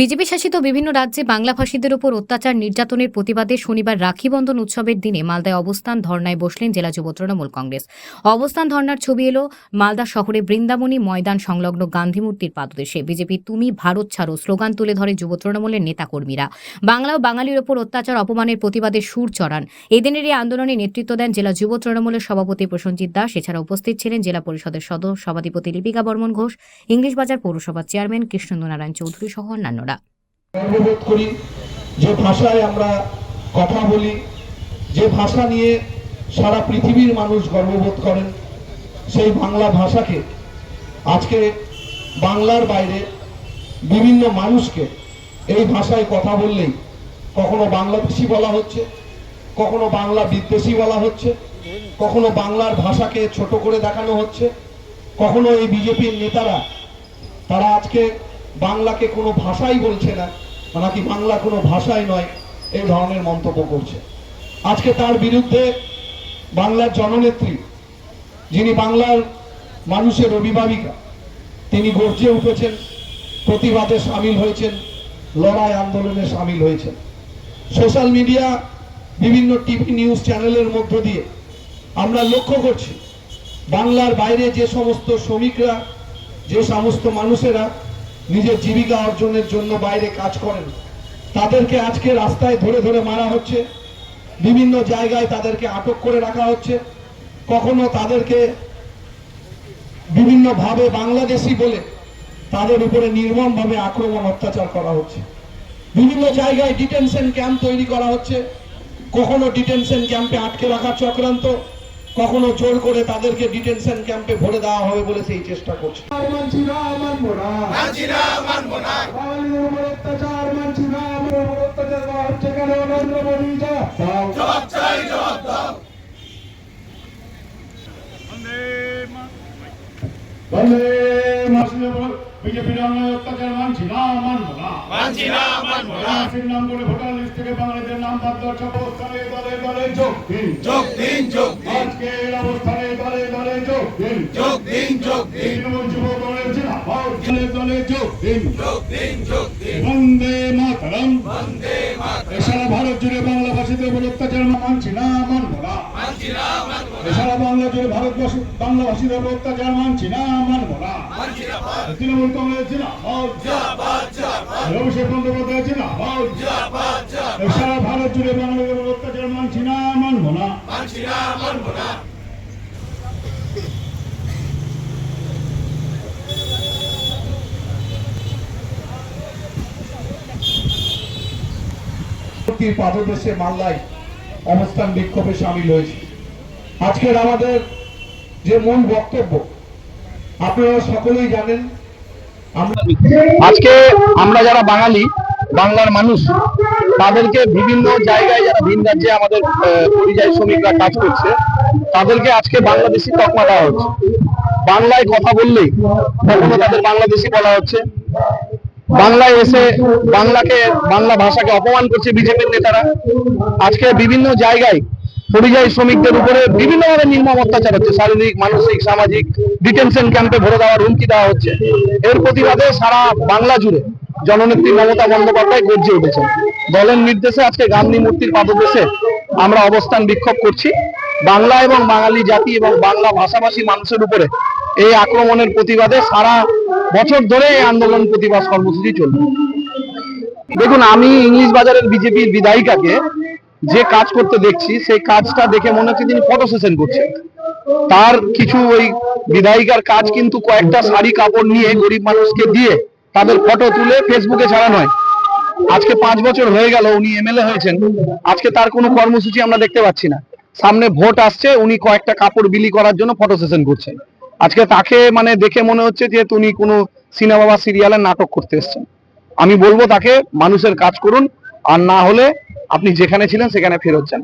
BJP শাসিত বিভিন্ন রাজ্যে বাংলাভাষীদের উপর অত্যাচার, নির্যাতনের প্রতিবাদে শনিবার রাখি বন্ধন উৎসবের দিনে মালদায় অবস্থান ধর্নায় বসলেন জেলা যুব তৃণমূল কংগ্রেস। অবস্থান ধর্নার ছবি এলো মালদা শহরে বৃন্দাবনী ময়দান সংলগ্ন গান্ধী মূর্তির পাদদেশে। বিজেপি, তুমি ভারত ছাড়ো স্লোগান তুলে ধরে যুব তৃণমূলের নেতাকর্মীরা। বাংলা ও বাঙালির ওপর অত্যাচার, অপমানের প্রতিবাদে সুর চড়ান। এদিনের এই আন্দোলনে নেতৃত্ব দেন জেলা যুব তৃণমূলের সভাপতি প্রসঞ্জিৎ দাস। এছাড়া উপস্থিত ছিলেন জেলা পরিষদের সদস্য, সভাধিপতি লিপিকা বর্মন ঘোষ, ইংলিশ বাজার পৌরসভার চেয়ারম্যান কৃষ্ণেন্দু নারায়ণ চৌধুরী সহ অন্যান্যরা গর্ববোধ করি, যে ভাষায় আমরা কথা বলি, যে ভাষা নিয়ে সারা পৃথিবীর মানুষ গর্ববোধ করেন, সেই বাংলা ভাষাকে আজকে বাংলার বাইরে বিভিন্ন মানুষকে এই ভাষায় কথা বললেই কখনো বাংলাদেশি বলা হচ্ছে, কখনো বাংলা বিদ্বেষী বলা হচ্ছে, কখনো বাংলার ভাষাকে ছোট করে দেখানো হচ্ছে, কখনো এই বিজেপির নেতারা, তারা আজকে বাংলাকে কোনো ভাষাই বলছে না, নাকি বাংলা কোনো ভাষাই নয় এই ধরনের মন্তব্য করছে। আজকে তার বিরুদ্ধে বাংলার জননেত্রী, যিনি বাংলার মানুষের অভিভাবিকা, তিনি গর্জে উঠেছেন, প্রতিবাদে সামিল হয়েছেন, লড়াই আন্দোলনে সামিল হয়েছেন। সোশ্যাল মিডিয়া, বিভিন্ন টিভি নিউজ চ্যানেলের মধ্য দিয়ে আমরা লক্ষ্য করছি, বাংলার বাইরে যে সমস্ত শ্রমিকরা, যে সমস্ত মানুষেরা নিজের জীবিকা অর্জনের জন্য বাইরে কাজ করেন। তাদেরকে আজকে রাস্তায় ধরে ধরে মারা হচ্ছে। বিভিন্ন জায়গায় তাদেরকে আটক করে রাখা হচ্ছে। কখনো তাদেরকে বিভিন্নভাবে বাংলাদেশি বলে তাদের উপরে নির্মমভাবে আক্রমণ, অত্যাচার করা হচ্ছে। বিভিন্ন জায়গায় ডিটেনশন ক্যাম্প তৈরি করা হচ্ছে। কখনো ডিটেনশন ক্যাম্পে আটকে রাখার চক্রান্ত। কখনো জোর করে তাদেরকে ডিটেনশন ক্যাম্পে ভরে দেওয়া হবে বলে সেই চেষ্টা করছে। বন্দে উপর বিজেপির অন্যায় অত্যাচার মানছি না মানবো না। মানছি না মানবো না। মাসির নাম করে ভোটার লিস্ট থেকে বাঙালিদের নাম বাদ দেওয়ার অবস্থানে দলে দলে যোগ দিন। যোগ দিন যোগ দিন। আজকের অবস্থানে দলে দলে যোগ দিন। যোগ দিন যোগ দিন। তৃণমূল যুব দলের জিন্দাবাদ দলে দলে যোগ দিন। যোগ দিন যোগ দিন। বন্দে মাতরম। বন্দে সারা ভারত জুড়ে বাংলা ভাষীদের উপর অত্যাচার মানছি না মানবো না। মানছি না মানবো না। সারা বাংলা জুড়ে ভারতবর্ষ বাংলা ভাষীদের উপর অত্যাচার মানছি না মানবো না। তৃণমূল কংগ্রেস জবাব অভিষেক বন্দ্যোপাধ্যায় ছিল সারা ভারত জুড়ে বাংলাদেশের অত্যাচার মানছি না মানবো না মানছি না মানবো না মুক্তির পাদদেশে মাল্লায় অবস্থান বিক্ষোভে সামিল হয়েছে। আজকের আমাদের যে মূল বক্তব্য, আপনারা সকলেই জানেন, আমরা আজকে আমরা যারা বাঙালি, বাংলার মানুষ, তাদেরকে বিভিন্ন জায়গায় যারা ভিন রাজ্যে আমাদের পরিযায়ী শ্রমিকরা কাজ করছে, তাদেরকে আজকে বাংলাদেশি তকমা দেওয়া হচ্ছে। বাংলায় কথা বললেই তাদের বাংলাদেশি বলা হচ্ছে। বাংলায় এসে বাংলাকে, বাংলা ভাষাকে অপমান করছে বিজেপির নেতারা। আজকে বিভিন্ন জায়গায় পরিযায়ী শ্রমিকদের উপরে বিভিন্নভাবে নির্মম অত্যাচার হচ্ছে। শারীরিক, মানসিক, সামাজিক ডিটেনশন ক্যাম্পে ভরে দেওয়ার হুমকি দেওয়া হচ্ছে। এর প্রতিবাদে সারা বাংলা জুড়ে জননেত্রী মমতা বন্দ্যোপাধ্যায় গর্জে উঠেছেন। দলের নির্দেশে আজকে গান্ধী মূর্তির পাদদেশে আমরা অবস্থান বিক্ষোভ করছি। বাংলা এবং বাঙালি জাতি এবং বাংলা ভাষাভাষী মানুষের উপরে এই আক্রমণের প্রতিবাদে সারা বছর ধরে এই আন্দোলন প্রতিবাদ কর্মসূচি চলবে দেখুন, আমি ইংলিশ বাজারের বিজেপির বিধায়িকাকে যে কাজ করতে দেখছি, সেই কাজটা দেখে মনে হচ্ছে তিনি ফটো সেশন করছেন। তার কিছু ওই বিধায়িকার কাজ কিন্তু কয়েকটা শাড়ি কাপড় নিয়ে গরিব মানুষকে দিয়ে তাদের ফটো তুলে ফেসবুকে ছাড়ানো হয় আজকে পাঁচ বছর হয়ে গেল, উনি এমএলএ হয়েছেন। আজকে তার কোনো কর্মসূচি আমরা দেখতে পাচ্ছি না। সামনে ভোট আসছে, উনি কয়েকটা কাপড় বিলি করার জন্য ফটো সেশন করছেন। আজকে তাকে মানে দেখে মনে হচ্ছে যে তুমি কোনো সিনেমা বা সিরিয়ালের নাটক করতে এসছেন। আমি বলব তাকে মানুষের কাজ করুন, আর না হলে আপনি যেখানে ছিলেন সেখানে ফেরত যান।